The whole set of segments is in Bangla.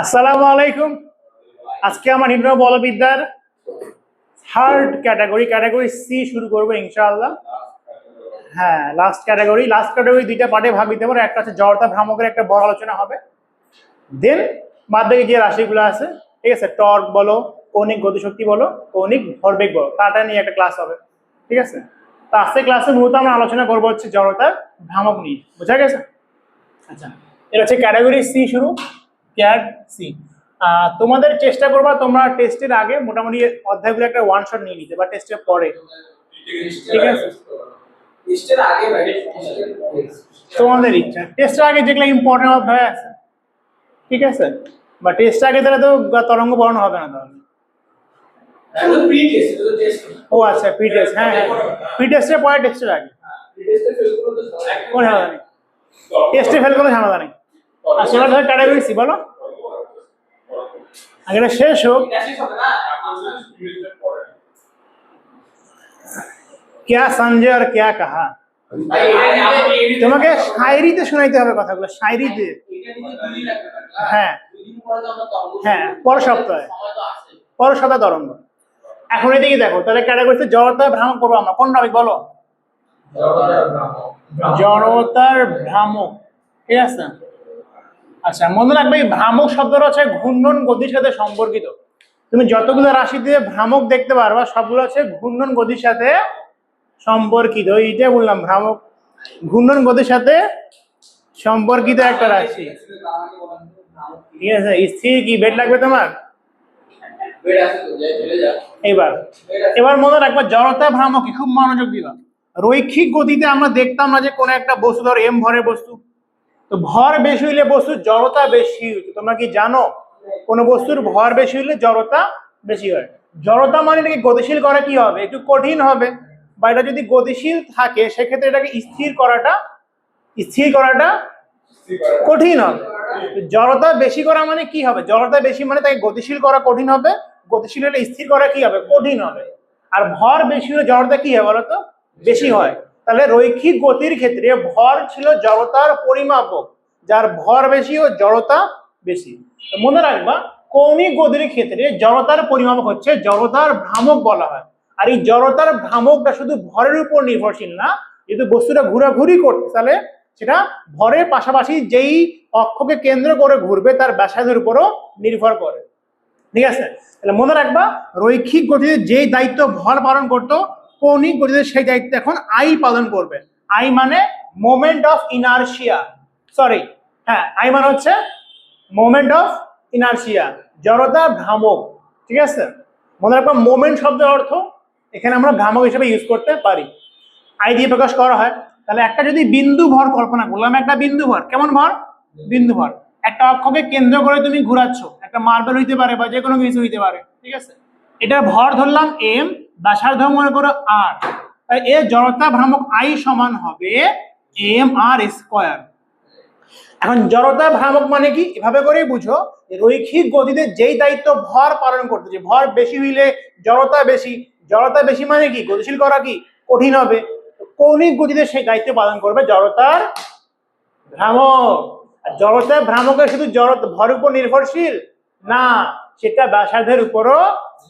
আসসালামু আলাইকুম। আজকে আমার নির্ণয় বলবিদ্যার থার্ড ক্যাটাগরি ক্যাটাগরি সি শুরু করব ইনশাআল্লাহ। হ্যাঁ লাস্ট ক্যাটাগরি লাস্ট ক্যাটাগরি দুইটা পার্টে ভাগ দিতে পারো একটা হচ্ছে জড়তা ভ্রামকের একটা বড় আলোচনা হবে। দেন বাদবাকি যে রাশিগুলো আছে, ঠিক আছে, টর্ক বলো, কৌণিক গতিশক্তি বলো, কৌণিক ভরবেগ বলো তাটা নিয়ে একটা ক্লাস হবে, ঠিক আছে? তো আজকে ক্লাসে মূলত আমরা আলোচনা করব হচ্ছে জড়তা ভ্রামক নিয়ে, বোঝা গেছে? আচ্ছা এটা হচ্ছে ক্যাটাগরি সি শুরু। ক্যাট সি তোমাদের চেষ্টা করবা তোমরা টেস্টের আগে মোটামুটি অধ্যায়গুলো একটা ওয়ান শট নিয়ে নিতে বা টেস্টের পরে। ঠিক আছে? তোমাদের ইচ্ছা। টেস্টের আগে যেগুলো ইম্পর্টেন্ট অধ্যায় আছে ঠিক আছে? বা টেস্টের আগে তাহলে তো তরঙ্গ বর্ণ হবে না তাহলে। ও আচ্ছা প্রি টেস্ট হ্যাঁ হ্যাঁ। প্রি টেস্টের পরে টেস্টের আগে। তো কোনো ঝামেলা নেই। টেস্টে ফেল কোনো ঝামেলা নেই। আচ্ছা এবার ধরে টাটা বলো। আগেটা শেষ হোক। ক্যা সঞ্জে আর ক্যা কাহা? তোমাকে শায়রিতে শোনাইতে হবে কথাগুলো শায়রিতে। হ্যাঁ। হ্যাঁ পর সপ্তাহে। পর সপ্তাহ তরঙ্গ এখন এদিকে দেখো তাহলে ক্যাটাগরিতে জড়তা ভ্রামক করব আমরা। কোন টপিক বলো? জড়তার ভ্রামক। ঠিক আছে? আচ্ছা মনে রাখবে এই ভ্রামক শব্দটা হচ্ছে ঘূর্ণন গতির সাথে সম্পর্কিত। তুমি যতগুলো রাশি দিয়ে ভ্রামক দেখতে পারবা সবগুলো হচ্ছে ঘূর্ণন গতির সাথে সম্পর্কিত। এইটা বললাম ভ্রামক ঘূর্ণন গতির সাথে সম্পর্কিত একটা রাশি। ঠিক আছে স্থির কি? বেড লাগবে তোমার? আছে এবার এবার মনে রাখবা জড়তা ভ্রামক খুব মনোযোগ দিবা। রৈখিক গতিতে আমরা দেখতাম না যে কোনো একটা বস্তু ধর এম ভরের বস্তু। তো ভর বেশি হইলে বস্তুর জড়তা বেশি তোমরা কি জানো? কোনো বস্তুর ভর বেশি হইলে জড়তা বেশি হয়। জড়তা মানে এটাকে গতিশীল করা কি হবে? একটু কঠিন হবে। বা এটা যদি গতিশীল থাকে, সেক্ষেত্রে এটাকে স্থির করাটা স্থির করাটা কঠিন হবে। জড়তা বেশি করা মানে কি হবে? জড়তা বেশি মানে তাকে গতিশীল করা কঠিন হবে। গতিশীল হলে স্থির করা কি হবে? কঠিন হবে। আর ভর বেশি হলে জড়তা কি হবে বলতো? বেশি হয়। তাহলে রৈখিক গতির ক্ষেত্রে ভর ছিল জড়তার পরিমাপক, যার ভর বেশি ও জড়তা বেশি। মনে রাখবা, কৌণিক গতির ক্ষেত্রে জড়তার পরিমাপক হচ্ছে জড়তার ভ্রামক বলা হয়। আর এই জড়তার ভ্রামকটা শুধু ভরের উপর নির্ভরশীল না, যেহেতু বস্তুটা ঘোরাঘুরি করতে তাহলে সেটা ভরের পাশাপাশি যেই অক্ষকে কেন্দ্র করে ঘুরবে, তার ব্যাসার্ধের উপরও নির্ভর করে। ঠিক আছে? তাহলে মনে রাখবা, রৈখিক গতিতে যেই দায়িত্ব ভর পালন করতো কৌণিক গতিতে সেই দায়িত্ব এখন আই পালন করবে। আই মানে মোমেন্ট অফ ইনারশিয়া সরি হ্যাঁ আই মানে হচ্ছে মোমেন্ট অফ ইনারশিয়া জড়তা ভ্রামক, ঠিক আছে? মনে রাখবা মোমেন্ট শব্দের অর্থ এখানে আমরা ভ্রামক হিসেবে ইউজ করতে পারি। আই দিয়ে প্রকাশ করা হয়। তাহলে একটা যদি বিন্দু ভর কল্পনা করলাম একটা বিন্দু ভর, কেমন ভর? বিন্দু ভর। একটা অক্ষকে কেন্দ্র করে তুমি ঘুরাচ্ছ। একটা মার্বেল হইতে পারে বা যে কোনো কিছু হইতে পারে, ঠিক আছে? এটার ভর ধরলাম এম ব্যাসার্ধ মনে করো আর তাই এর জড়তা ভ্রামক আই সমান হবে এম আর স্কোয়ার এখন জড়তা ভ্রামক মানে কি? এভাবে করেই বুঝো রৈখিক গতিতে যেই দায়িত্ব ভর পালন করতেছে ভর বেশি হইলে জড়তা বেশি। জড়তা বেশি মানে কি? গতিশীল করা কি? কঠিন হবে। কৌণিক গতিতে সেই দায়িত্ব পালন করবে জড়তার ভ্রামক। আর জড়তার ভ্রামকের শুধু জড়তা, ভর উপর নির্ভরশীল? না, সেটা ব্যাসার্ধের উপরও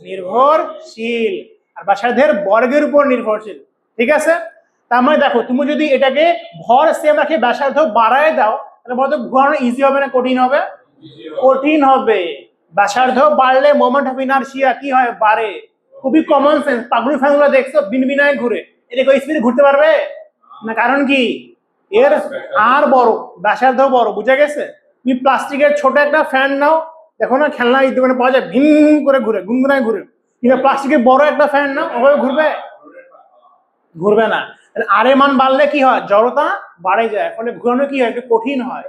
নির্ভরশীল। আর ব্যাসার্ধের বর্গের উপর নির্ভরশীল ঠিক আছে? তার মানে দেখো তুমি যদি এটাকে ভর সেম রাখে ব্যাসার্ধ বাড়ায় দাও তাহলে বলতো ঘোরানো ইজি হবে না কঠিন হবে? কঠিন হবে। ব্যাসার্ধ বাড়লে মোমেন্ট অফ ইনারশিয়া কি হয়? বাড়ে। খুবই কমন সেন্স পাগলু ফ্যানগুলো দেখছ বিনবিনায় ঘুরে। এটাকে স্পিডে ঘুরতে পারবে? না কারণ কি? এর আর বড় ব্যাসার্ধ বড় বুঝে গেছে? তুমি প্লাস্টিকের ছোট একটা ফ্যান নাও দেখো না খেলনা এই দোকানে পাওয়া যায় ভিন করে ঘুরে গুনগুনায় ঘুরে। কিন্তু প্লাস্টিকের বড় একটা ফ্যান নাও ওভাবে ঘুরবে? ঘুরবে না। আরে মান বাড়লে কি হয়? জড়তা বাড়ে যায়। ফলে ঘুরানো কি হয়? একটু কঠিন হয়।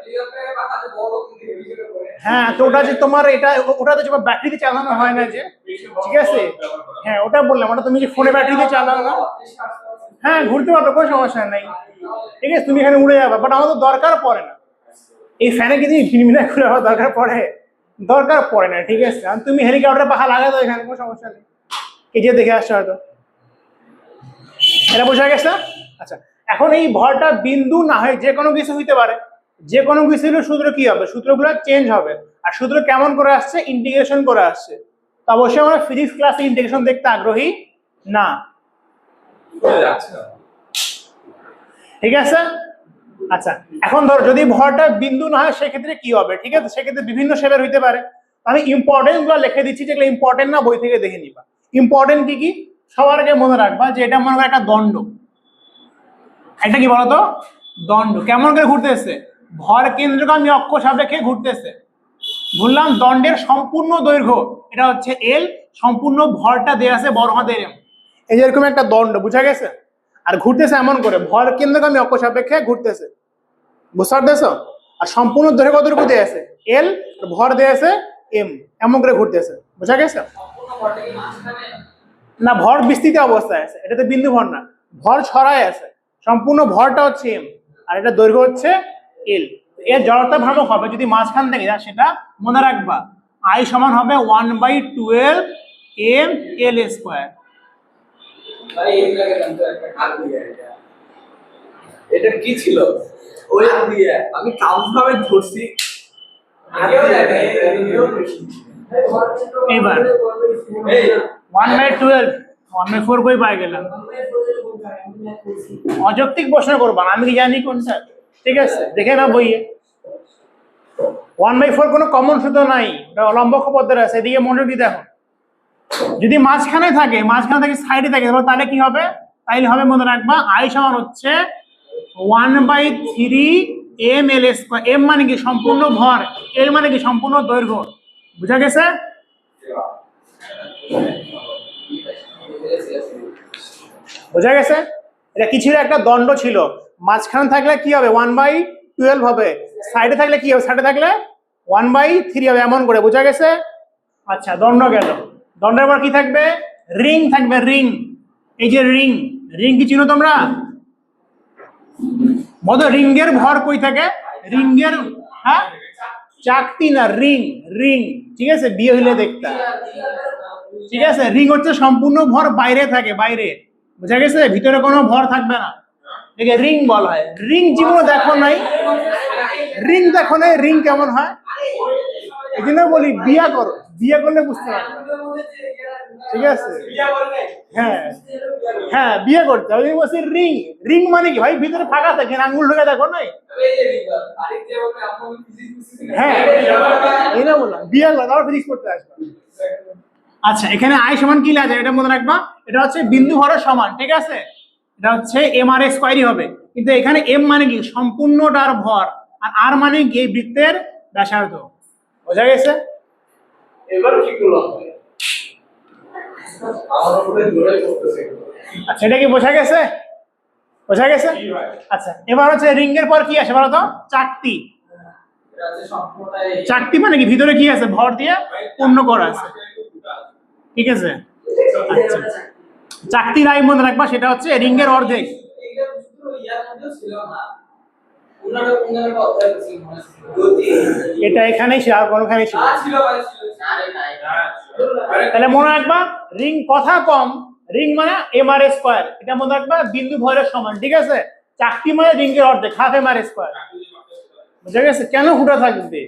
হ্যাঁ তো ওটা যে তোমার এটা, ওটা তো ব্যাটারিতে চালানো হয় না যে। ঠিক আছে? হ্যাঁ ওটা বললাম। ওটা তুমি যে ফোনে ব্যাটারিতে চালানো না। হ্যাঁ ঘুরতে পারবে, কোনো সমস্যা নেই। ঠিক আছে? তুমি এখানে উড়ে যাবে। বাট আমাদের দরকার পড়ে না। এই ফ্যানে কি তুমি ফিনমিনা করে হওয়ার দরকার পড়ে? দরকার পড়ে না ঠিক আছে? আর তুমি হেলিকপ্টার পাখা লাগাই দাও এখানে কোনো সমস্যা নেই। কে যে দেখে আসছো হয়তো এটা বোঝা গেছে আচ্ছা এখন এই ভরটা বিন্দু না হয় যে কোনো কিছু হইতে পারে। যে কোনো কিছু হলে সূত্র কি হবে? সূত্রগুলো চেঞ্জ হবে। আর সূত্র কেমন করে আসছে? ইন্টিগ্রেশন করে আসছে। তো অবশ্যই আমরা ফিজিক্স ক্লাসে ইন্টিগ্রেশন দেখতে আগ্রহী না। ঠিক আছে? আচ্ছা এখন ধর যদি ভরটা বিন্দু না হয়, সেক্ষেত্রে কি হবে? ঠিক আছে? সেক্ষেত্রে বিভিন্ন শেপের হইতে পারে। আমি ইম্পর্টেন্টগুলো লিখে দিচ্ছি, যেগুলো ইম্পর্টেন্ট না, বই থেকে দেখে নিবা। ইম্পর্টেন্ট কি কি? সবার আগে মনে রাখবা যে এটা মনে একটা দণ্ড। এটা কি বলতো? দণ্ড। কেমন করে ঘুরতেছে? ভর কেন্দ্রগামী অক্ষ সাপেক্ষে ঘুরতেছে। বললাম দণ্ডের সম্পূর্ণ দৈর্ঘ্য। এটা হচ্ছে এল সম্পূর্ণ ভরটা দেয়া আছে বড় হাতের এম। এই যে এরকম একটা দণ্ড, বুঝা গেছে? আর ঘুরতেছে এমন করে। ভর কেন্দ্রগামী অক্ষ সাপেক্ষে ঘুরতেছে। বুঝতে পারতেছ? আর সম্পূর্ণ দৈর্ঘ্য কতটুকু দেয়া আছে। এল ভর দেয়া আছে এম এমন করে ঘুরতেছে। বুঝা গেছে? না, ভর বিস্তৃত অবস্থায় আছে। এটাতে বিন্দু ভর না। ভর ছড়ায় আছে। সম্পূর্ণ ভরটা হচ্ছে এম আর এটা দৈর্ঘ্য হচ্ছে এল এর জড়তা ভ্রামক হবে যদি মাঝখান থেকে যায়, সেটা মনে রাখবা। আই সমান হবে one by twelve M L square এটা? এটা কি ছিল? ওই দিয়ে। আমি কাউন্ট ভাবে ধরছি এবার। One by twelve one by four বই পাই গেলাম? অযৌক্তিক প্রশ্ন করবা না আমি কি জানি কোনটা ঠিক আছে দেখে না বইয়ে। ওয়ান বাই ফোর কোনো কমন সূত্র নাই ওটা লম্ব পদ্ধতি আছে এদিকে মনোযোগ দিয়ে দেখো যদি মাঝখানে থাকে মাঝখানে থাকে সাইডে থাকে, তাহলে কি হবে? তাইলে হবে মনে রাখবা আই সমান হচ্ছে one by three M L square M মানে কি? সম্পূর্ণ ভর এল মানে কি? সম্পূর্ণ দৈর্ঘ্য। বুঝা গেছে? বোঝা গেছে? এটা কি ছিল? একটা দণ্ড ছিল। মাঝখানে থাকলে কি হবে? ওয়ান বাই টুয়েলভ হবে। সাইডে থাকলে কি হবে? সাইডে থাকলে ওয়ান বাই থ্রি হবে, এমন করে। বোঝা গেছে? আচ্ছা দণ্ড গেল। দণ্ডের পর কি থাকবে? রিং থাকবে, রিং। এই যে রিং রিং কি চিনো তোমরা? বলো রিঙ্গের ভর কই থাকে? রিঙ্গের হ্যাঁ? চাকতি না, রিং রিং। ঠিক আছে? বিয়ে হইলে দেখতা। ঠিক আছে? রিং হচ্ছে সম্পূর্ণ ভর বাইরে থাকে, বাইরে। বুঝা গেছে? ভিতরে কোনো ভর থাকবে না। একে রিং বলা হয়। রিং জীবনে দেখো নাই। রিং দেখো নাই, রিং কেমন হয়? এই জন্য বলি, বিয়া করো। বিয়ে করলে বুঝতে পারবে। ঠিক আছে? হ্যাঁ। হ্যাঁ বিয়ে করতে হবে। আমি বলছি রিং রিং মানে কি? ভাই ভিতরে ফাঁকা থাকে আঙ্গুল ঢুকে দেখো নাই হ্যাঁ। না বললাম বিয়ে করো তারপর ফিজিক্স করতে আসবে। আচ্ছা এখানে আই সমান কি লাগে এটা মনে রাখবা। এটা হচ্ছে বিন্দু ভরের সমান ঠিক আছে? এটা হচ্ছে এম আর স্কোয়ারই হবে। কিন্তু এখানে এম মানে কি? সম্পূর্ণটার ভর। আর আর মানে কি? এই বৃত্তের ব্যাসার্ধ। বোঝা গেছে? এবার আমার উপরে জোরে করতেছে। আচ্ছা এটা কি বোঝা গেছে? বোঝা গেছে? আচ্ছা এবার হচ্ছে রিং এর পর কি আসে বলো তো সম্পূর্ণটাই চাকতি মানে কি? ভিতরে কি আছে? ভর দিয়ে পূর্ণ করা আছে। ঠিক আছে? আচ্ছা। চাকতি রাই মনে রাখবা সেটা হচ্ছে রিং এর অর্ধেক এটা এখানেই ছিল আর কোনোখানেই ছিল ছিল তাহলে মনে রাখবা রিং কথা কম রিং মানে এম আর স্কোয়ার এটা মনে রাখবা বিন্দু ভরের সমান ঠিক আছে? চাকরি মানে রিং এর অর্ধেক হাফ এম আর স্কোয়ার বুঝা গেছে? কেন ফুটা থাকবে?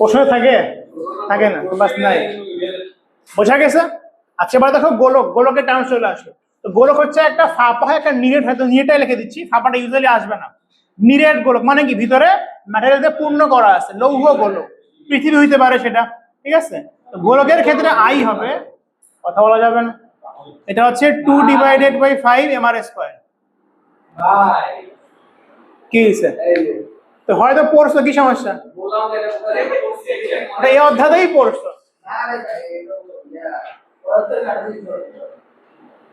প্রশ্ন থাকে? থাকে না বাস নাই। বোঝা গেছে? আচ্ছা এবার দেখো গোলক গোলকের টার্ম চলে আসলো। তো গোলক হচ্ছে একটা ফাঁপা হয়, একটা নিরেট হয়তো নিরেটাই লিখে দিচ্ছি, ফাঁপাটা ইউজুয়ালি আসবে না। নিরেট গোলক মানে কি? ভিতরে ম্যাটেরিয়াল পূর্ণ করা আছে, লৌহ গোলক। পৃথিবী হইতে পারে সেটা, ঠিক আছে? তো গোলকের ক্ষেত্রে আই হবে, কথা বলা যাবে না। এটা হচ্ছে two divided by five M R square কি হয়েছে তো হয়তো পড়ছো, কি সমস্যা? এই অধ্যাতেই পড়ছো আরে ভাই এটা ইয়া ওটা কাটি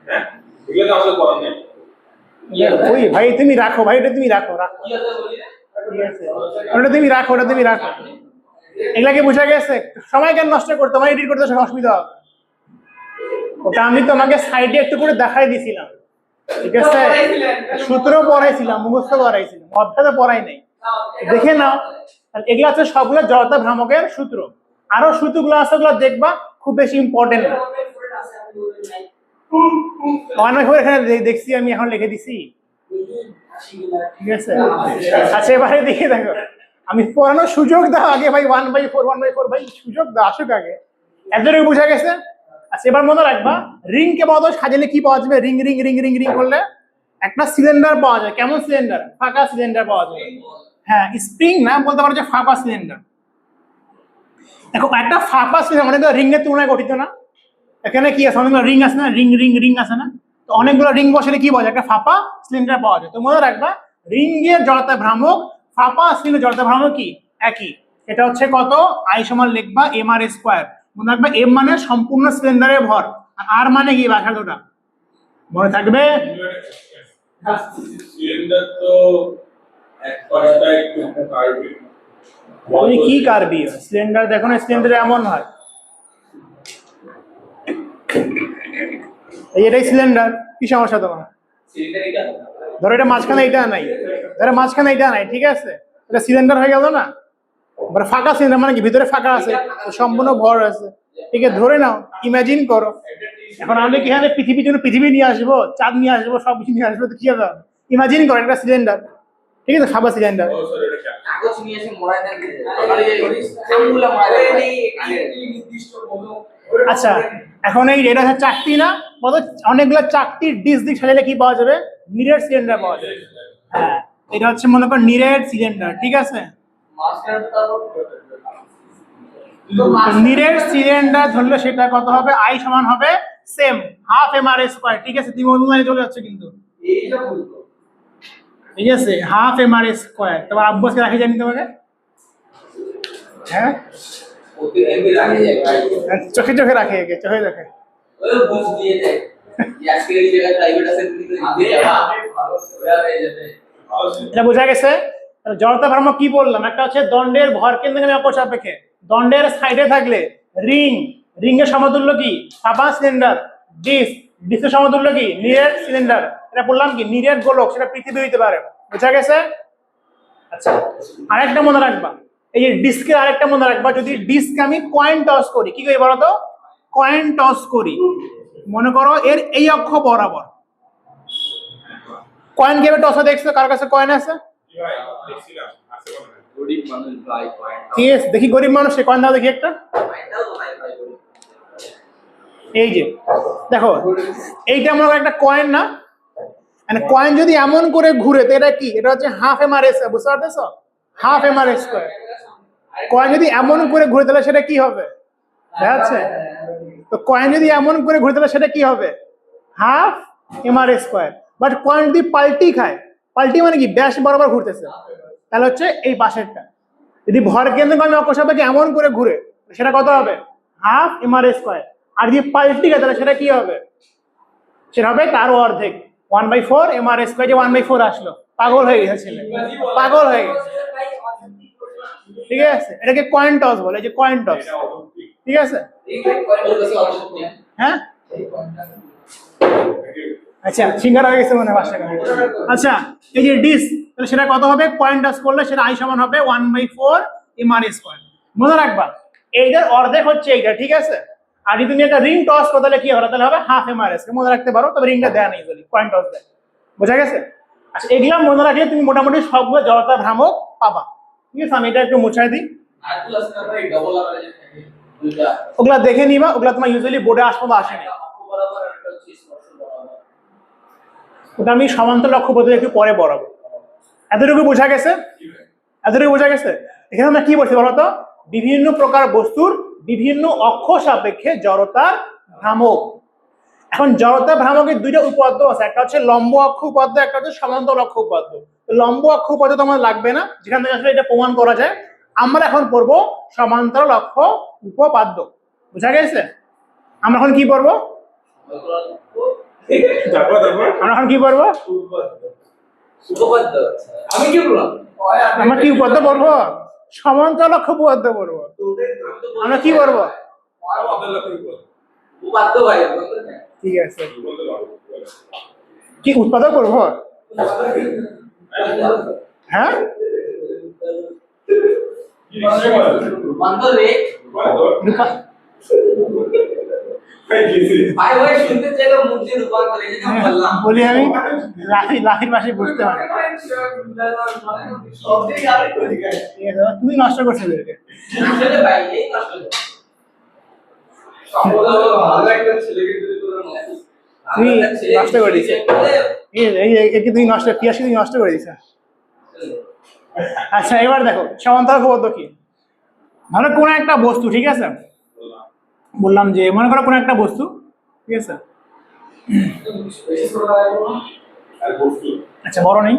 হ্যাঁ? এগুলো তো আমাদের করার নেই। ওই ভাই তুমি রাখো ভাই ওটা তুমি রাখো রাখো। আছে আছে। ওটা তুমি রাখো ওটা তুমি রাখো। এগুলাকে বোঝা গেছে? সময় কেন নষ্ট করতে? তোমার এডিট করতে অসুবিধা হবে। ওটা আমি তোমাকে সাইডে একটু করে দেখাই দিছিলাম। ঠিক আছে? সূত্র পড়াইছিলাম মুখস্থ পড়াইছিলাম। অধ্যায় পড়াই নাই। দেখে নাও। এগুলো হচ্ছে সবগুলো জড়তা ভ্রামকের সূত্র। আরও সূত্রগুলো আছে ওগুলো দেখবা খুব বেশি ইম্পর্টেন্ট না। অনেক এখানে দেখছি, আমি এখন লিখে দিছি। ঠিক আছে? আচ্ছা এবারে দেখে, দেখো। আমি পড়ানোর সুযোগ দাও আগে ভাই one by four one by four ভাই, সুযোগ দাও, আসুক আগে। এতটুকু বুঝা গেছে? আচ্ছা এবার মনে রাখবা রিং কে পাওয়া যায়, সাজালে কি পাওয়া যাবে? Ring ring ring ring ring করলে একটা সিলিন্ডার পাওয়া যায়। কেমন সিলিন্ডার ফাঁকা সিলিন্ডার পাওয়া যায় হ্যাঁ স্প্রিং না, বলতে পারো যে ফাঁকা সিলিন্ডার দেখো, একটা ফাঁকা সিলিন্ডার মানে রিং এর তুলনায় গঠিত না। এখানে কি আছে? অনেকগুলো রিং আছে না? রিং রিং রিং আছে না? তো অনেকগুলো রিং বসালে কি পাওয়া যায়? একটা ফাঁপা সিলিন্ডার পাওয়া যায়। তো মনে রাখবা রিং এর জড়তা ভ্রামক ফাঁপা সিলিন্ডার জড়তা ভ্রামক কি? একই। এটা হচ্ছে কত? আই সমান লিখবা এম আর স্কোয়ার মনে রাখবা এম মানে সম্পূর্ণ সিলিন্ডারের ভর আর আর মানে কি? বাসা দুটা মনে থাকবে? সিলিন্ডার তো এক পাশটা একটু তুমি কি কারবি? সিলিন্ডার দেখো না সিলিন্ডার এমন হয়। এই এটাই সিলিন্ডার কি সমস্যা তোমার? ধরো এটা মাঝখানে এটা নাই। ধরো মাঝখানে এটা নাই ঠিক আছে? এটা সিলিন্ডার হয়ে গেল না? এবার ফাঁকা সিলিন্ডার মানে কি? ভিতরে ফাঁকা আছে সম্পূর্ণ ভর আছে। ঠিক আছে ধরে নাও ইমাজিন করো। এখন আমি কি এখানে পৃথিবীর জন্য পৃথিবী নিয়ে আসব চাঁদ নিয়ে আসব সব কিছু নিয়ে আসব তো কি হবে? ইমাজিন করো একটা সিলিন্ডার ঠিক আছে? ফাঁকা সিলিন্ডার আচ্ছা এখন এই এটা হচ্ছে চাকতি না? কত? অনেকগুলো চাকতির ডিস দিক সাজালে কি পাওয়া যাবে? নিরের সিলিন্ডার পাওয়া যাবে। হ্যাঁ এটা হচ্ছে মনে করো নিরের সিলিন্ডার ঠিক আছে? নিরের সিলিন্ডার ধরলে সেটা কত হবে? আই সমান হবে same half M R square ঠিক আছে? তুমি অনুমানে চলে যাচ্ছে কিন্তু। ঠিক আছে হাফ এম আর স্কোয়ার তোমার আব্বাসকে রাখি জানি তোমাকে। হ্যাঁ? চোখে চোখে রাখে চোখে দেখে ওই বুঝ দিয়ে দেয় যে আজকে এই জায়গায় প্রাইভেট আছে তুমি তো দিয়ে যাবা। ওরা হয়ে যাবে। এটা বোঝা গেছে? জড়তা ভ্রামক কি বললাম? একটা হচ্ছে দণ্ডের ভর কেন্দ্রে অপসাপেক্ষে দণ্ডের সাইডে থাকলে রিং রিং এর সমতুল্য কি? ফাঁপা সিলিন্ডার ডিস ডিসের সমতুল্য কি? নিরেট সিলিন্ডার এটা বললাম কি? নিরেট গোলক সেটা পৃথিবী হইতে পারে। বোঝা গেছে? আচ্ছা আরেকটা মনে রাখবা। এই যে ডিস্কের আরেকটা মনে রাখবা। যদি ডিস্ক আমি কয়েন টস করি কি করি বলো তো কয়েন টস করি। মনে করো এর এই অক্ষ বরাবর। কয়েন কীভাবে টস দেখছ? কার কাছে কয়েন আছে? দেখি গরিব মানুষ, সে কয়েন দাও দেখি একটা। এই যে, দেখো, এইটা মনে একটা কয়েন না? মানে কয়েন যদি এমন করে ঘুরে, তো এটা কি? এটা হচ্ছে হাফ এম আর এস বুঝতে পারতেছো? Half M R S coin যদি এমন করে ঘুরে, তাহলে সেটা কি হবে? দেখা যাচ্ছে তো কয়েন যদি এমন করে ঘুরে তাহলে সেটা কি হবে? Half M R square but coin যদি পাল্টি খায় পাল্টি মানে কি? ব্যাস বরাবর ঘুরতেছে। তাহলে হচ্ছে এই পাশেরটা। যদি ভর কেন্দ্র আমি অকস্মাকে এমন করে ঘুরে সেটা কত হবে? হাফ এম আর স্কোয়ার আর যদি পাল্টি খায় তাহলে সেটা কি হবে? সেটা হবে তারও অর্ধেক। One by four M R square যে ওয়ান বাই ফোর আসলো। পাগল হয়ে গেছে ছেলে। পাগল হয়ে গেছে। ঠিক আছে? এটাকে কয়েন টস বলে যে কয়েন টস ঠিক আছে? হ্যাঁ? আচ্ছা সিঙ্গার হয়ে গেছে মনে হয় আচ্ছা এই যে ডিস, তাহলে সেটা কত হবে? পয়েন্ট টাচ করলে সেটা আই সমান হবে one by four R square মনে রাখবা, এইটার অর্ধেক হচ্ছে এইটা, ঠিক আছে? আর যদি তুমি একটা রিং টস করো, তাহলে কি হবে? তাহলে হবে হাফ এম আর মনে রাখতে পারো, তবে রিংটা দেয় নেই যদি পয়েন্ট টস দেয়। বোঝা গেছে? আচ্ছা এগুলা মনে রাখলে তুমি মোটামুটি সবগুলো জড়তা ভ্রামক পাবা। ঠিক আছে, আমি এটা একটু মুছাই দিই। ওগুলা দেখে নিবা, ওগুলা তোমার ইউজুয়ালি বোর্ডে একটা হচ্ছে স্পর্শ বরাবর ওটা আমি সমান্তর লক্ষ্য পদ্ধতি একটু পরে বরাবর এতটুকু বোঝা গেছে? এতটুকু বোঝা গেছে? এখানে আমরা কি বলছি বলতো? বিভিন্ন প্রকার বস্তুর বিভিন্ন অক্ষ সাপেক্ষে জড়তার ভ্রামক। এখন জড়তা ভ্রামকের দুইটা উপাদ্য আছে, একটা হচ্ছে লম্ব অক্ষ উপাদ্য একটা হচ্ছে সমান্তর অক্ষ উপাদ্য লম্ব অক্ষ উপাদ্য তোমার লাগবে না, যেখান থেকে আসলে এটা প্রমাণ করা যায়। আমরা এখন পড়ব সমান্তর অক্ষ উপপাদ্য। বোঝা গেছে? আমরা এখন কি পড়ব? আমরা এখন কি পড়ব? আমি কি আমরা কি উপাদ্য পড়ব? সমান্তর অক্ষ উপাদ্য পড়ব। আমরা কি লক্ষ্য ভাই ঠিক আছে। কি উৎপাদক করব হ্যাঁ? রূপান্তর রে ভাই ভাই শুনতে চাইলো মুখ দিয়ে রূপান্তর এই জন্য বললাম। বলি আমি লাফি লাফির পাশে বসতে পারি তুমি নষ্ট করছ এদেরকে। ভাই এই নষ্ট। ভালো একটা ছেলেকে যদি করে। দিছিস। এই তুমি নষ্ট পিয়াসকে তুমি নষ্ট করে আচ্ছা এবার দেখো সমান্তরাল উপপাদ্য কি? ধরো কোন একটা বস্তু ঠিক আছে? বললাম যে মনে করো কোন একটা বস্তু ঠিক আছে? আচ্ছা বড় নেই।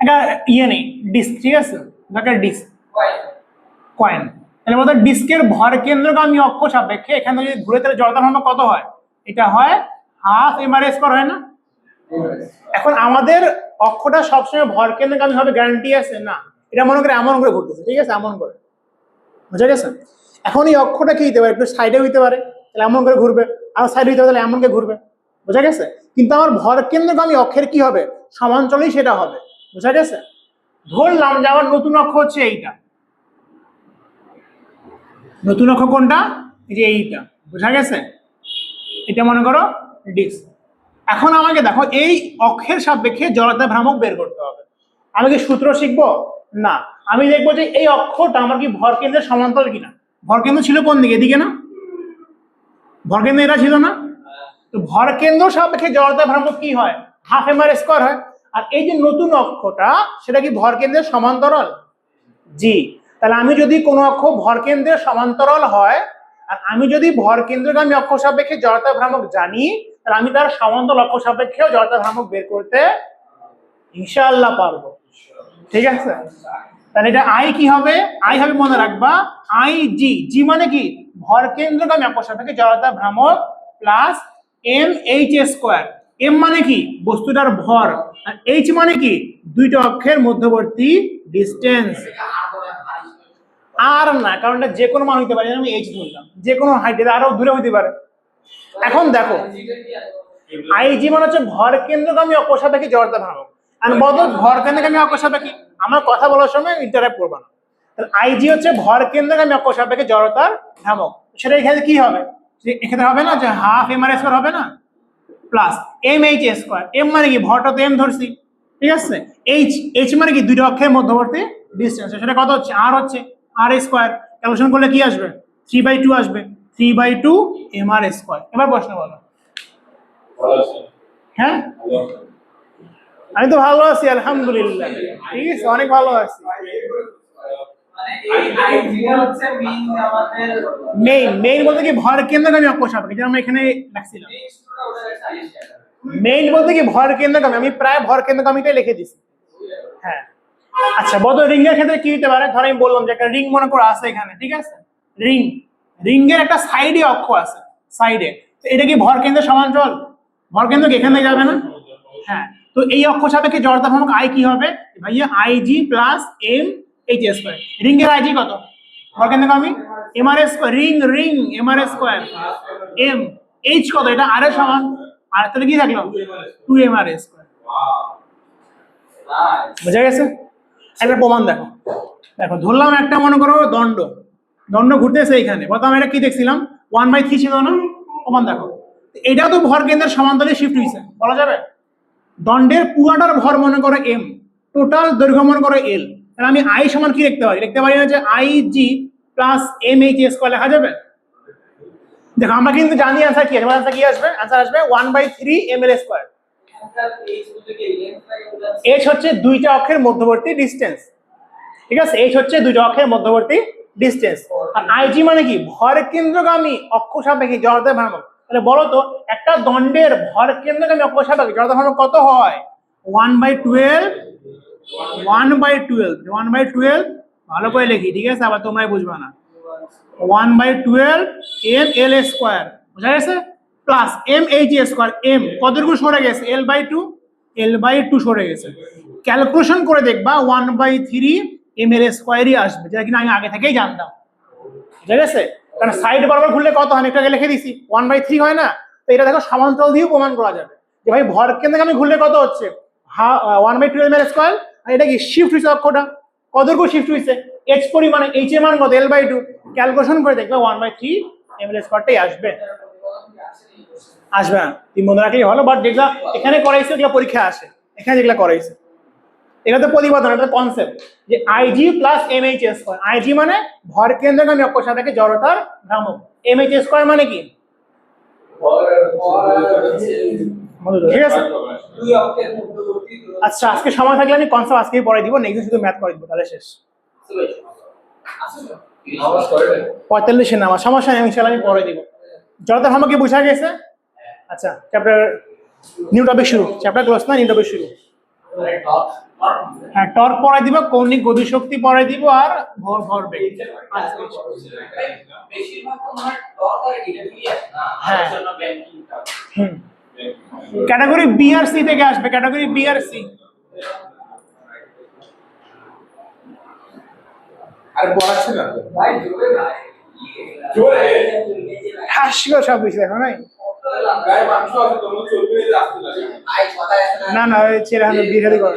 একটা ইয়ে নেই ডিস্ক ঠিক আছে? একটা ডিস্ক কয়েন তাহলে বলতে ডিস্কের ভর কেন্দ্রগামী অক্ষ সাপেক্ষে এখানে যদি ঘুরে তাহলে জড়তা ভ্রামক কত হয়? এটা হয় হাফ এম আর স্কোয়ার হয় না? এখন আমাদের অক্ষটা সবসময় ভর কেন্দ্রগামী হবে গ্যারান্টি আছে, না। এটা মনে করে এমন করে ঘুরতেছে, ঠিক আছে? এমন করে। বুঝা গেছে? এখন এই অক্ষটা কি হতে পারে? একটু সাইডে হইতে পারে। তাহলে এমন করে ঘুরবে। আর সাইডে হইতে পারে, তাহলে এমন করে ঘুরবে। বুঝা গেছে? কিন্তু আমার ভর কেন্দ্রগামী অক্ষের কি হবে? সমাঞ্চলেই সেটা হবে। বুঝা গেছে? ধরলাম যে আমার নতুন অক্ষ হচ্ছে এইটা। নতুন অক্ষ কোনটা? এই যে এইটা। বুঝা গেছে? এটা মনে করো ডিস্ক এখন আমাকে দেখো, এই অক্ষের সাপেক্ষে জড়তা ভ্রামক বের করতে হবে। আমি কি সূত্র শিখব? না। আমি দেখব যে এই অক্ষটা আমার কি ভর কেন্দ্রের সমান্তরাল কিনা। ভর কেন্দ্র ছিল কোন দিকে? এদিকে না? ভর কেন্দ্র এটা ছিল না? তো ভর কেন্দ্র সাপেক্ষে জড়তা ভ্রামক কি হয়? হাফ এম আর স্কোয়ার হয়। আর এই যে নতুন অক্ষটা, সেটা কি ভর কেন্দ্রের সমান্তরাল? জি। তাহলে আমি যদি কোনো অক্ষ ভর কেন্দ্রের সমান্তরাল হয়, আর আমি যদি ভর কেন্দ্রগামী অক্ষ সাপেক্ষে জড়তা ভ্রামক জানি তাহলে আমি তার সামন্ত লক্ষ্য সাপেক্ষেও জড়তা ভ্রামক বের করতে ইনশাআল্লাহ পারব। ঠিক আছে? তাহলে এটা আই কি হবে? আই হবে মনে রাখবা, আই জি। জি মানে কি? ভর কেন্দ্রগামী অক্ষ সাপেক্ষে জড়তা ভ্রামক plus M H square M মানে কি? বস্তুটার ভর। আর এইচ মানে কি? দুইটা অক্ষের মধ্যবর্তী ডিস্টেন্স আর না, কারণ এটা যে কোনো মান হইতে পারে আমি এইচ ধরলাম। যে কোনো হাইটে আরও দূরে হইতে পারে। এখন দেখো আইজি মানে হচ্ছে ভর কেন্দ্রগামী অকসাপেক্ষী জড়তা ভ্রামক আর বদ ভর কেন্দ্রগামী অকসাপেক্ষী আমার কথা বলার সময় ইন্টারাপ্ট করবা না। আইজি হচ্ছে ভর কেন্দ্রগামী অকসাপেক্ষী জড়তার ভ্রামক সেটা এখানে কি হবে? এখানে হবে না, যে হাফ এম আর স্কোয়ার হবে না? Plus M H square M মানে কি? ভরটা তো এম ধরছি। ঠিক আছে? এইচ এইচ মানে কি? দুইটা অক্ষের মধ্যবর্তী ডিস্টেন্স সেটা কত হচ্ছে? আর হচ্ছে। আর স্কোয়ার ক্যালকুলেশন করলে কি আসবে? থ্রি বাই টু আসবে। Three by two M R square এবার প্রশ্ন বলো। ভালো হ্যাঁ? আমি তো ভালো আছি আলহামদুলিল্লাহ। ঠিক আছে অনেক ভালো আছি। মানে মেইন মেইন বলতে কি ভর কেন্দ্রগামী অক্ষ সাপেক্ষে যেটা আমরা এখানে রাখছিলাম। মেইন বলতে কি ভর কেন্দ্রগামী আমি প্রায় ভর কেন্দ্রগামীটাই লিখে দিছি। হ্যাঁ। আচ্ছা বড় রিং এর ক্ষেত্রে কি হতে পারে? ধর আমি বললাম যে একটা রিং মনে করো আছে এখানে ঠিক আছে? রিং রিং এর একটা সাইডে অক্ষ আছে সাইডে। তো এটা কি ভর কেন্দ্রের সমান্তরাল? ভর কেন্দ্র এখান থেকে যাবে না? হ্যাঁ। তো এই অক্ষ সাপেক্ষে জড়তা ভ্রামক আই কি হবে? ভাইয়া I G plus M H square ring এর আই জি কত? ভর কেন্দ্রগামী M R square ring ring M R square M H কত? এটা আর এর সমান। আর তাহলে কি থাকল? টু এম আর স্কোয়ার বোঝা গেছে? একটা প্রমাণ দেখো। দেখো ধরলাম একটা মনে করো দণ্ড। দণ্ড ঘুরতেছে এখানে। প্রথম এটা কি দেখছিলাম? ওয়ান বাই থ্রি ছিল না? প্রমাণ দেখো। এটা তো ভর কেন্দ্রের সমান্তরে শিফট হয়েছে বলা যাবে? দণ্ডের পুরাটার ভর মনে করো এম টোটাল দৈর্ঘ্য মনে করো এল তাহলে আমি আই সমান কি লিখতে পারি? লিখতে পারি না যে I G plus M H S করে লেখা যাবে? দেখো, আমরা কিন্তু জানি আনসার কি? আসবে আনসার কি আসবে? আনসার আসবে one by three M L square H হচ্ছে দুইটা অক্ষের মধ্যবর্তী ডিস্টেন্স ঠিক আছে? এইচ হচ্ছে দুইটা অক্ষের মধ্যবর্তী ডিস্টেন্স আর আইজি মানে কি? ভর কেন্দ্রগামী অক্ষ সাপেক্ষে জড়তা ভ্রামক তাহলে বলো তো একটা দণ্ডের ভর কেন্দ্রগামী অক্ষ সাপেক্ষে জড়তা ভ্রামক কত হয়? One by twelve one by twelve one by twelve ভালো করে লিখি ঠিক আছে? আবার তোমরাই বুঝবে না। One by twelve M L square বুঝা গেছে? Plus M H square M কতটুকু সরে গেছে? L by two L by two সরে গেছে। ক্যালকুলেশন করে দেখবা one by three M L স্কোয়ারই আসবে, যেটা কিনা আমি আগে থেকেই জানতাম। ঠিক আছে কারণ সাইড বরাবর ঘুরলে কত হয়? আমি একটু আগে লিখে দিছি। ওয়ান বাই থ্রি হয় না? তো এটা দেখো সমান্তরাল দিয়েও প্রমাণ করা যাবে। যে ভাই ভর কেন্দ্রে আমি ঘুরলে কত হচ্ছে? One by two M L square আর এটা কি শিফট হয়েছে অক্ষটা? কতটুকু শিফট হয়েছে এইচ পরিমাণে এইচ এর মান কত? এল বাই টু ক্যালকুলেশন করে দেখবে one by three M L স্কোয়ারটাই আসবে। আসবে না। তুই মনে রাখলেই হলো বাট যেগুলা এখানে করাইছে, ওগুলো পরীক্ষা আসে। এখানে যেগুলা করাইছে। এটা তো প্রতিপাদন এটা কনসেপ্ট যে IG plus MH square IG মানে ভর কেন্দ্রগামী অক্ষ সাপেক্ষে জড়তার ভ্রামক। এমএইচ স্কোয়ার মানে কি? ঠিক আছে? অক্ষের আচ্ছা আজকে সময় থাকলে আমি কনসেপ্ট আজকেই পড়ে দিব নেক্সট শুধু ম্যাথ করে দিব, তাহলে শেষ। নামাজ পড়বেন পঁয়তাল্লিশে নামা সমস্যা নেই ইনশাল্লাহ আমি পরে দিব। জড়তার ভ্রামক কি বোঝা গেছে? আচ্ছা চ্যাপ্টার নিউ টপিক শুরু। চ্যাপ্টার ক্লোজ না নিউ টপিক শুরু? হ্যাঁ টর্ক পড়াই দিব কৌণিক গতিশক্তি পড়াই দিব আর ভর হ্যাঁ। ক্যাটাগরি বি আর সি থেকে আসবে ক্যাটাগরি বি আর সি আর পড়াচ্ছে না তো? ভাই জোরে ভাই। জোরে? হাসিও সব কিছু দেখো নাই? না। না ওই ছেড়ে বিয়ে শাদী করে।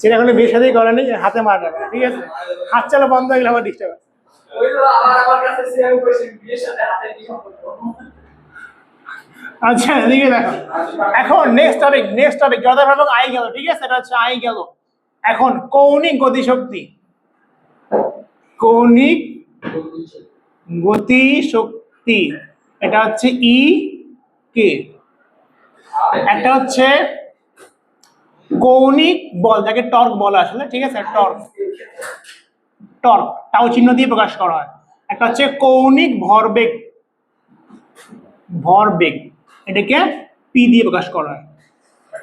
ছেড়ে এখন বিয়ে করেনি যে হাতে মার যাবে ঠিক আছে? হাত চালা বন্ধ হয়ে গেলে আবার ডিস্টার্ব আমার সম্পর্ক? আচ্ছা এদিকে দেখো। এখন নেক্সট টপিক নেক্সট টপিক যথাভাবক আই গেল ঠিক আছে? এটা হচ্ছে আই গেল। এখন কৌণিক গতিশক্তি। কৌণিক গতি শক্তি। এটা হচ্ছে ই কে? একটা হচ্ছে কৌণিক বল, যাকে টর্ক বলা আসলে, ঠিক আছে? টর্ক। টর্ক, তাও চিহ্ন দিয়ে প্রকাশ করা হয়। একটা হচ্ছে কৌণিক ভরবেগ। ভরবেগ, এটাকে পি দিয়ে প্রকাশ করা হয়।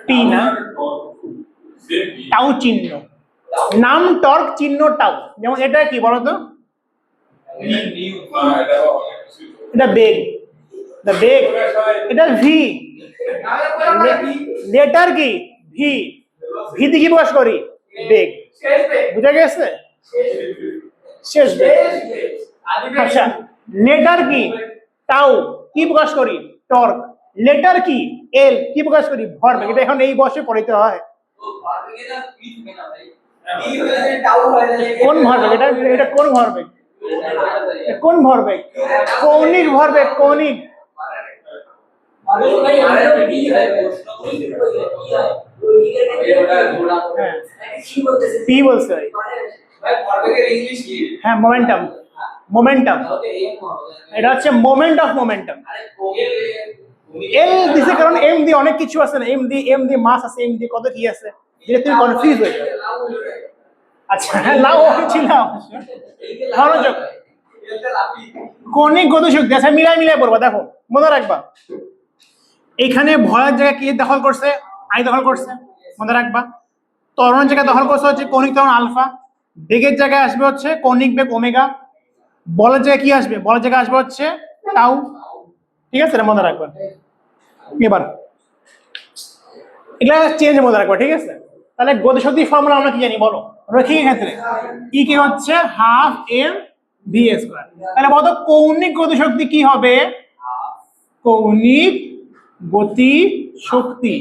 পি না? টাউ চিহ্ন। নাম টর্ক, চিহ্ন টাউ যেমন এটা কি বলতো এটা বেগ। দ্য বেগ। এটা ভি। লেটার কি? ভি। ভি দিয়ে প্রকাশ করি? বেগ। বুঝা গেছে? শেষ বেগ। আচ্ছা লেটার কি? টাউ কি প্রকাশ করি? টর্ক। লেটার কি? এল। কি প্রকাশ করি? ভরবেগ এটা এখন এই বয়সে পড়াইতে হয়। কোন ভরবেগ এটা এটা কোন ভরবেগ এটা কোন ভরবেগ কৌণিক ভরবেগ কৌণিক হয়। কি হয় মোমেন্টাম মোমেন্টাম এটা হচ্ছে মোমেন্ট অফ মোমেন্টাম এল দিছে কারণ এম দিয়ে অনেক কিছু আছে না। এম দিয়ে এম দিয়ে মাস আছে এম দিয়ে কত কি আছে? যেটা তুমি কনফিউজ হয়ে যাবে। আচ্ছা হ্যাঁ লাও ছিল। মনোযোগ কৌণিক গতিশক্তি আচ্ছা মিলাই মিলাই পড়বা দেখো, মনে রাখবা। এখানে ভয়ের জায়গায় কি দখল করছে? আই দখল করছে, মনে রাখবা। ত্বরণের জায়গায় দখল করছে হচ্ছে কৌণিক ত্বরণ আলফা। বেগের জায়গায় আসবে হচ্ছে কৌণিক বেগ ওমেগা। বলের জায়গায় কি আসবে? বলের জায়গায় আসবে হচ্ছে টাউ ঠিক আছে মনে রাখবা। এবার, এগুলা চেঞ্জ মনে রাখবা, ঠিক আছে? তাহলে গতিশক্তি ফর্মুলা আমরা কি জানি, বলো। রৈখিক ক্ষেত্রে ই কি হচ্ছে? হাফ এম ভি স্কোয়ার তাহলে বলতো কৌণিক গতিশক্তি কি হবে? কৌণিক গতি শক্তি।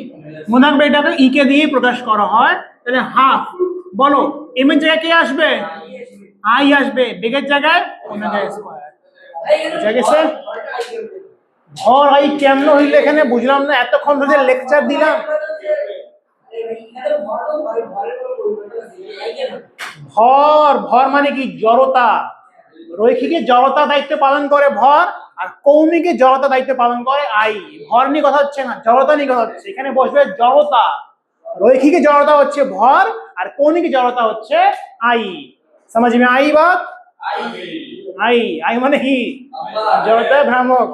মনে রাখবে এটাকে ই কে দিয়ে প্রকাশ করা হয়। তাহলে হাফ বলো এম এর জায়গায় কে আসবে? আই আসবে। বেগের জায়গায় ওমেগা স্কোয়ার গেছে? ভর আই কেমন হইলে এখানে? বুঝলাম না। এতক্ষণ ধরে লেকচার দিলাম। ভর ভর মানে কি? জড়তা। রৈখিকে জড়তা দায়িত্ব পালন করে ভর, আর কৌমিকে জড়তা দায়িত্ব পালন করে আই। ভর নিয়ে কথা হচ্ছে না, জড়তা নিয়ে কথা হচ্ছে। এখানে বসবে জড়তা। রৈখিকে জড়তা হচ্ছে ভর, আর কৌণিকে জড়তা হচ্ছে আই। সমাজ আই বাত? আই। আই মানে কি? জড়তা ভ্রামক।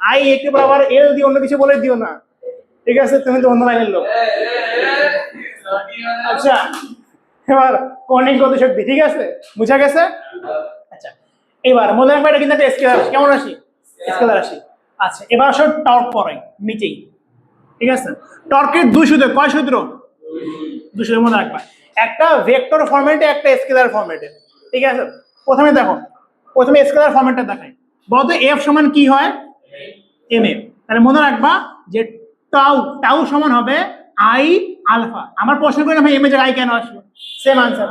আই একটু বরাবর এল দিও, অন্য কিছু বলে দিও না। ঠিক আছে, তুমি তো অন্য লাইনের লোক। আচ্ছা এবার কৌণিক গতিশক্তি ঠিক আছে? বুঝা গেছে? আচ্ছা এবার মনে রাখবে এটা কিন্তু একটা স্কেলার রাশি। কেমন রাশি? স্কেলার রাশি। আচ্ছা এবার আসো টর্ক পরে নিচেই ঠিক আছে? টর্কের দুই সূত্র, কয় সূত্র? দুই সূত্র মনে রাখবা। একটা ভেক্টর ফরম্যাটে একটা স্কেলার ফরম্যাটে ঠিক আছে? প্রথমে দেখো, প্রথমে স্কেলার ফরম্যাটটা দেখাই। বলতো এফ সমান কি হয়? এম এ তাহলে মনে রাখবা যে টাউ টাউ সমান হবে আই আলফা আমার প্রশ্ন করে ভাই এম এর জায়গায় আই কেন আসলো? সেম আনসার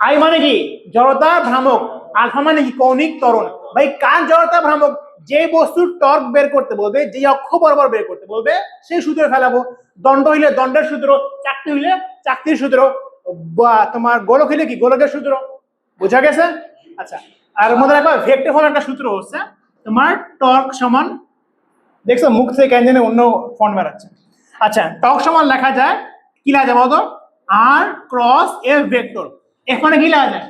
আই মানে কি? জড়তা ভ্রামক। আলফা মানে কি? কৌণিক ত্বরণ। ভাই, কার জড়তা ভ্রামক? যে বস্তুর টর্ক বের করতে বলবে, যে অক্ষ বরাবর বের করতে বলবে সেই সূত্রে ফেলাবো। দণ্ড হইলে দণ্ডের সূত্র চাকরি হইলে চাকতির সূত্র। বা, তোমার গোলক হইলে কি? গোলকের সূত্র। বোঝা গেছে? আচ্ছা আর মনে রাখবা ভেক্টর ফর্ম একটা সূত্র হচ্ছে, তোমার টর্ক সমান দেখছ মুখ থেকে কেন জানি অন্য ফন্ট বেরাচ্ছে। আচ্ছা টক সমান লেখা যায় কি লেখা যায় বলতো? R cross F vector F মানে কি লেখা যায়?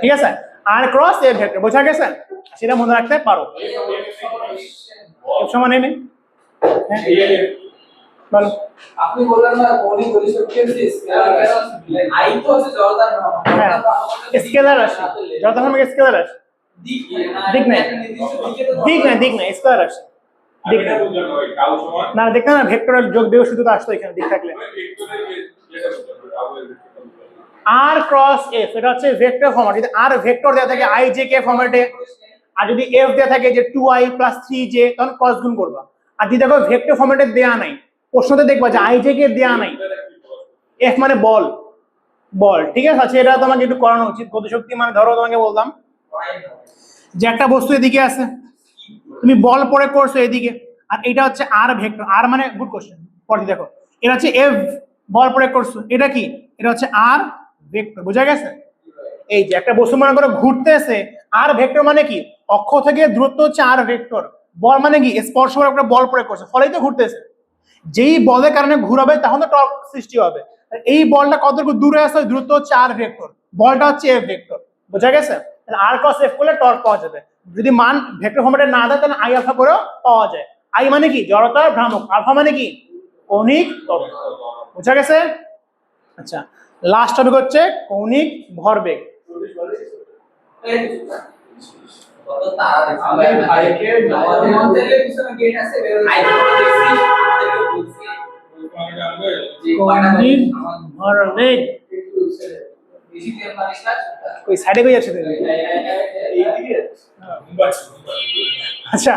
ঠিক আছে? আর ক্রস এফ ভেক্টর বোঝা গেছে? সেটা মনে রাখতে পারো। এফ সমান এম হ্যাঁ। বলো। আপনি বললেন না কৌণিক গতিশক্তি হচ্ছে স্কেলার আই তো হচ্ছে জড়তার ভ্রামক হ্যাঁ। স্কেলার রাশি। যত সময় স্কেলার রাশি। দিক নাই। যোগ শুধু আসতো। R cross F vector vector থাকে আই জে কে আর যদি এফ দেওয়া থাকে যে টু আই প্লাস তখন ক্রস আর যদি দেখো ভেক্টর দেয়া নাই, প্রশ্নতে দেখবা যে আই জে কে দেয়া নাই? এফ মানে বল বল, ঠিক আছে আচ্ছা এটা তোমাকে একটু করানো উচিত গতিশক্তি মানে ধরো তোমাকে বললাম যে একটা বস্তু এদিকে আছে। তুমি বল পরে করছ এদিকে। আর এটা হচ্ছে আর ভেক্টর। আর মানে গুড কোশ্চেন পরে দেখো। এটা হচ্ছে এফ বল প্রয়োগ করছ এটা কি? এটা হচ্ছে আর ভেক্টর। বোঝা গেছে? এই যে একটা বস্তু মনে করো ঘুরতেছে আর ভেক্টর মানে কি? অক্ষ থেকে দূরত্ব হচ্ছে আর ভেক্টর। বল মানে কি? স্পর্শ করে একটা বল প্রয়োগ করছে ফলেই তো ঘুরতেছে যেই বলের কারণে ঘুরাবে, তখন তো টর্ক সৃষ্টি হবে। এই বলটা কতটুকু দূরে ওই দূরত্ব হচ্ছে আর ভেক্টর। বলটা হচ্ছে এফ ভেক্টর। বোঝা গেছে? আর ক্রস এফ করলে টর্ক পাওয়া যাবে। যদি মান ভেক্টর ফর্মেটে না দেয়, তাহলে আই আলফা করেও পাওয়া যায়। আই মানে কি? জড়তা, ভ্রামক। আলফা মানে কি? কৌণিক বোঝা গেছে? আচ্ছা লাস্ট টপিক হচ্ছে কৌণিক ভরবেগ। ভরবেগ একটু বেশি দিয়ে পারিস না ওই সাইডে কই মুম্বাই। আচ্ছা।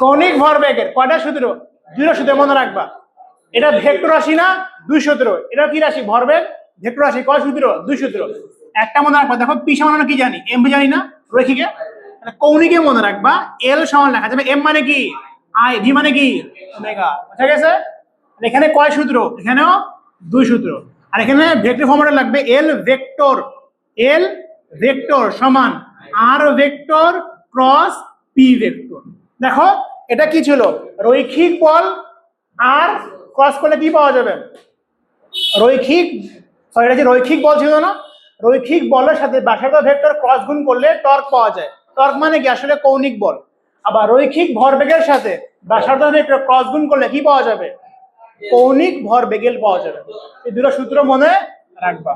কৌণিক ভরবেগের কয়টা সূত্র দুইটা সূত্র মনে রাখবা। এটা ভেক্টর রাশি না দুই সূত্র এটা কি রাশি? ভরবেগ ভেক্টর রাশি। কয় সূত্র দুই সূত্র একটা মনে রাখবা। দেখো পি সমান কি জানি? এম জানি না রৈখিকে। তাহলে কৌণিকে মনে রাখবা। এল সমান লেখা যাবে। এম মানে কি? আই ভি মানে কি? ওমেগা। বুঝা গেছে? এখানে কয় সূত্র এখানেও দুই সূত্র আর এখানে ভেক্টর ফর্মটা লাগবে এল ভেক্টর এল ভেক্টর সমান r vector cross P vector দেখো, এটা কি ছিল? রৈখিক বল আর ক্রস করলে কি পাওয়া যাবে? রৈখিক সরি এটা যে রৈখিক বল ছিল না? রৈখিক বলের সাথে ব্যাসার্ধ ভেক্টর ক্রস গুণ করলে টর্ক পাওয়া যায়। টর্ক মানে কি? আসলে কৌণিক বল। আবার রৈখিক ভরবেগের সাথে ব্যাসার্ধ ভেক্টর ক্রস গুণ করলে কি পাওয়া যাবে? কৌণিক ভরবেগেল পাওয়া যাবে। এই দুটো সূত্র মনে রাখবা।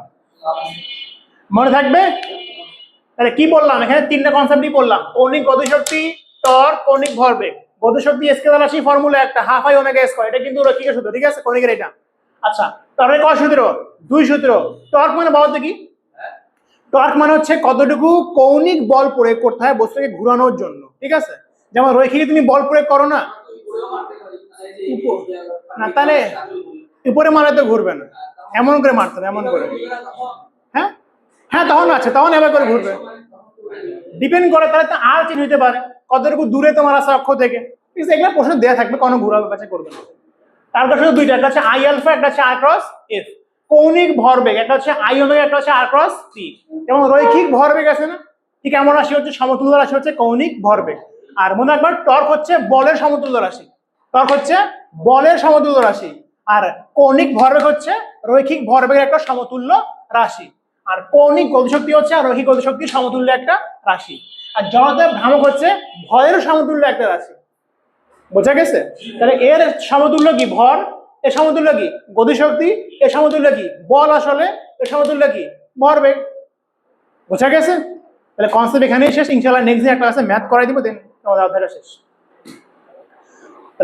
মনে থাকবে? তাহলে কি বললাম? এখানে তিনটা কনসেপ্টই বললাম। কৌণিক গতিশক্তি টর্ক কৌণিক ভরবেগ গতিশক্তি স্কেলার রাশি ফর্মুলা একটা হাফ আই ওমেগা স্কয়ার এটা কিন্তু রৈখিকের সূত্র, ঠিক আছে? কৌণিকের এটা। আচ্ছা তারপরে কয় সূত্র? দুই সূত্র। টর্ক মানে বলতে কি? টর্ক মানে হচ্ছে কতটুকু কৌণিক বল প্রয়োগ করতে হয় বস্তুকে ঘোরানোর জন্য, ঠিক আছে? যেমন রৈখিকে তুমি বল প্রয়োগ করো না। না, তাহলে উপরে মারলে তো ঘুরবে না। এমন করে মারতে হবে এমন করে। হ্যাঁ? হ্যাঁ তখন আছে তখন এবার করে ঘুরবে। ডিপেন্ড করে তাহলে তো আর চেঞ্জ হতে পারে। কতটুকু দূরে তোমার আছে অক্ষ থেকে। ঠিক এগুলো প্রশ্ন দেওয়া থাকবে কোনো ঘুরাবে কাছে করবে না। তারপর শুধু দুইটা একটা হচ্ছে আই আলফা একটা হচ্ছে আর ক্রস এফ কৌণিক ভরবেগ একটা হচ্ছে আই ওমেগা একটা হচ্ছে আর ক্রস পি যেমন রৈখিক ভরবেগ আছে না ঠিক এমন রাশি হচ্ছে সমতুল্য রাশি হচ্ছে কৌণিক ভরবেগ আর মনে রাখবার টর্ক হচ্ছে বলের সমতুল্য রাশি। টর্ক হচ্ছে বলের সমতুল্য রাশি। আর কৌণিক ভরবেগ হচ্ছে রৈখিক ভরবেগের একটা সমতুল্য রাশি। আর কৌণিক গতিশক্তি হচ্ছে আর রৈখিক গতিশক্তির সমতুল্য একটা রাশি। আর জড়তার ভ্রামক হচ্ছে ভয়ের সমতুল্য একটা রাশি। বোঝা গেছে? তাহলে এর সমতুল্য কি ভর? এর সমতুল্য কি গতিশক্তি এর সমতুল্য কি বল আসলে? এর সমতুল্য কি ভরবেগ? বোঝা গেছে? তাহলে কনসেপ্ট এখানেই শেষ। ইনশাআল্লাহ নেক্সট দিন একটা ক্লাসে ম্যাথ করাই দিব দেন আমাদের অধ্যায়টা শেষ।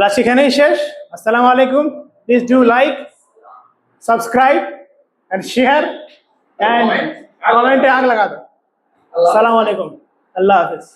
তাহলে আজ সেখানেই শেষ। আসসালামু আলাইকুম। Please do like subscribe and share and কমেন্টে আগ লাগা দো আসসালামু আলাইকুম। আল্লাহ হাফিজ।